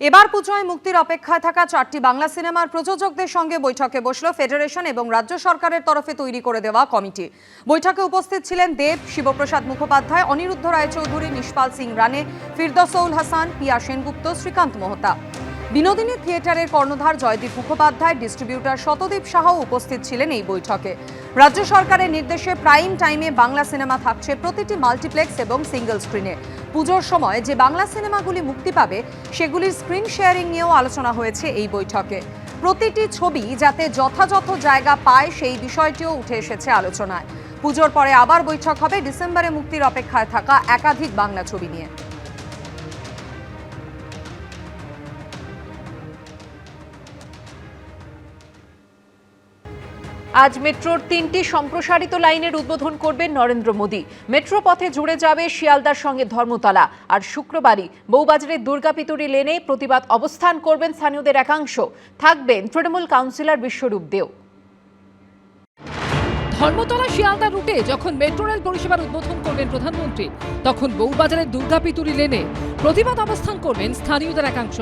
এবার পুজোয় মুক্তির অপেক্ষায় থাকা চারটি বাংলা সিনেমার প্রযোজকদের সঙ্গে বৈঠকে বসল ফেডারেশন এবং রাজ্য সরকারের তরফে তৈরি করে দেওয়া কমিটি। বৈঠকে উপস্থিত ছিলেন দেব, শিবপ্রসাদ মুখোপাধ্যায়, অনিরুদ্ধ রায়চৌধুরী, নিষ্পাল সিং রানে ফিরদসৌল হাসান, পিয়া সেনগুপ্ত, শ্রীকান্ত মোহতা। বিনোদিনী থিয়েটারের কর্ণধার জয়দীপ মুখোপাধ্যায়, ডিস্ট্রিবিউটর শতদীপ সাহাও উপস্থিত ছিলেন এই বৈঠকে। রাজ্য সরকারের নির্দেশে প্রাইম টাইমে বাংলা সিনেমা থাকছে প্রতিটি মাল্টিপ্লেক্স এবং সিঙ্গেল স্ক্রিনে। পুজোর সময় যে বাংলা সিনেমাগুলি মুক্তি পাবে, সেগুলির স্ক্রিন শেয়ারিং নিয়েও আলোচনা হয়েছে এই বৈঠকে। প্রতিটি ছবি যাতে যথাযথ জায়গা পায়, সেই বিষয়টিও উঠে এসেছে আলোচনায়। পুজোর পরে আবার বৈঠক হবে, ডিসেম্বরে মুক্তির অপেক্ষায় থাকা একাধিক বাংলা ছবি নিয়ে। আজ মেট্রোর তিনটি সম্প্রসারিত লাইনের উদ্বোধন করবেন নরেন্দ্র মোদী। মেট্রো পথে জুড়ে যাবে শিয়ালদার সঙ্গে ধর্মতলা। আর শুক্রবারই বউবাজারের দুর্গাপিতুরি লেনে প্রতিবাদ অবস্থান করবেন স্থানীয়দের একাংশ। থাকবেন তৃণমূল কাউন্সিলর বিশ্বরূপ দেও। ধর্মতলা শিয়ালদা রুটে যখন মেট্রো রেল পরিষেবার উদ্বোধন করবেন প্রধানমন্ত্রী, তখন বউবাজারের দুর্গাপিতুরি লেনে প্রতিবাদ অবস্থান করবেন স্থানীয়দের একাংশ।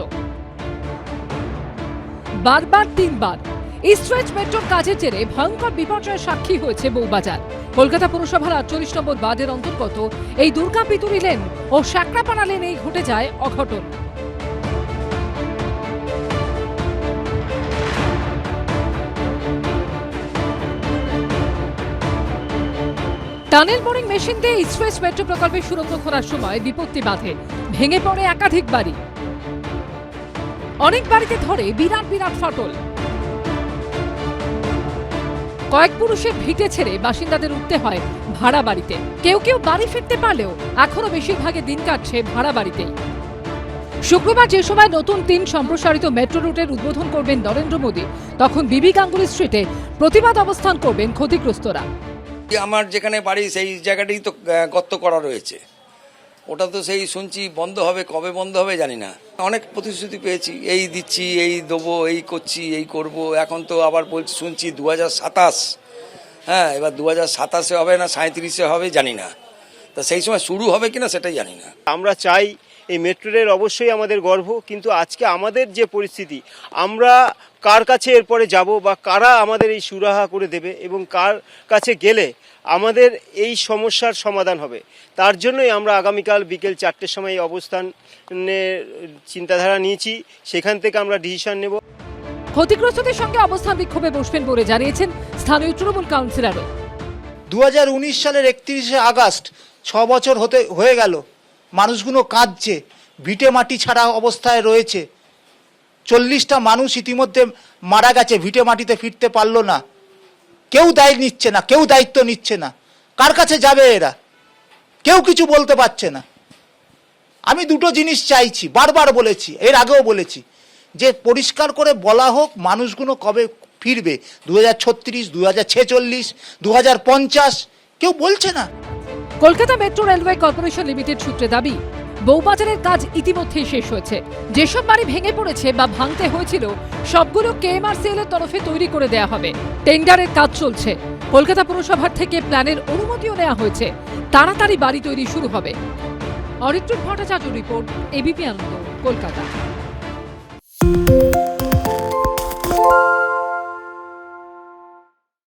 বারবার তিনবার ইস্ট্রেচ মেট্রোর কাজের জেরে ভয়ঙ্কর বিপর্যয়ের সাক্ষী হয়েছে বউবাজার। কলকাতা পুরসভার আটচল্লিশ নম্বর ওয়ার্ডের অন্তর্গত এই দুর্গা পিতুরি লেন ও সাকরাপাড়া লেনেই ঘটে যায় অঘটন। টানেল বোরিং মেশিন দিয়ে ইস্ট্রেচ মেট্রো প্রকল্পের সুরঙ্গ খোলার সময় বিপত্তি বাধে, ভেঙে পড়ে একাধিক বাড়ি। অনেক বাড়িতে ধরে বিরাট বিরাট ফাটল। কয়েক পুরুষের ভিটে ছেড়ে বাসিন্দাদের উঠতে হয় ভাড়া বাড়িতে। কেউ কেউ বাড়ি ফিরতে পারলেও এখনও বেশিরভাগে দিন কাটছে ভাড়া বাড়িতেই শুক্রবার যে সময় নতুন তিন সম্প্রসারিত মেট্রো রুটের উদ্বোধন করবেন নরেন্দ্র মোদী, তখন বিবি গাঙ্গুলি স্ট্রিটে প্রতিবাদ অবস্থান করবেন ক্ষতিগ্রস্তরা। আমার যেখানে বাড়ি, সেই জায়গাটাই তো গর্ত করা রয়েছে। ওটা তো সেই শুনছি বন্ধ হবে, কবে বন্ধ হবে জানি না। অনেক প্রতিশ্রুতি পেয়েছি, এই দিচ্ছি, এই দেবো, এই করছি, এই করব। এখন তো আবার বলছি, শুনছি দু হাজার সাতাশ। হ্যাঁ এবার দু হাজার সাতাশে হবে না সাঁত্রিশে হবে জানি না। তা সেই সময় শুরু হবে কিনা সেটাই জানি না। আমরা চাই এই মেট্রো রেল অবশ্যই আমাদের গর্ব কিন্তু আজকে আমাদের যে পরিস্থিতি আমরা কার কাছে এরপরে যাব বা কারা আমাদের এই সুরাহা করে দেবে এবং কার কাছে গেলে আমাদের এই সমস্যার সমাধান হবে। তার জন্যই আমরা আগামীকাল বিকেল চারটের সময় এই অবস্থানের চিন্তাধারা নিয়েছি। সেখান থেকে আমরা ডিসিশন নেব। ক্ষতিগ্রস্তদের সঙ্গে অবস্থান বিক্ষোভে বসবেন বলে জানিয়েছেন স্থানীয় তৃণমূল কাউন্সিলরও। দু হাজার উনিশ সালের একত্রিশে আগস্ট ছ বছর হতে হয়ে গেল। মানুষগুলো কাঁদছে। ভিটে মাটি ছাড়া অবস্থায় রয়েছে। চল্লিশটা মানুষ ইতিমধ্যে মারা গেছে, ভিটে মাটিতে ফিরতে পারল না। কেউ দায় নিচ্ছে না, কেউ দায়িত্ব নিচ্ছে না। কার কাছে যাবে এরা? কেউ কিছু বলতে পারছে না। আমি দুটো জিনিস চাইছি, বারবার বলেছি, এর আগেও বলেছি, যে পরিষ্কার করে বলা হোক, মানুষগুলো কবে ফিরবে? দু হাজার ছত্রিশ দু হাজার ছেচল্লিশ দু হাজার পঞ্চাশ, কেউ বলছে না। Kolkata metro railway corporation limited সূত্রে দাবি বউবাজারের কাজ ইতিমধ্যেই শেষ হয়েছে। যেসব বাড়ি ভেঙে পড়েছে বা ভাঙতে হয়েছিল, সবগুলো কেএমআরসিএল এর তরফে তৈরি করে দেয়া হবে। টেন্ডারের কাজ চলছে। কলকাতা পুরসভার থেকে প্ল্যানের অনুমতিও নেওয়া হয়েছে। তাড়াতাড়ি বাড়ি তৈরি শুরু হবে। Aritra Bhattacharya report, ABP Ananda, Kolkata.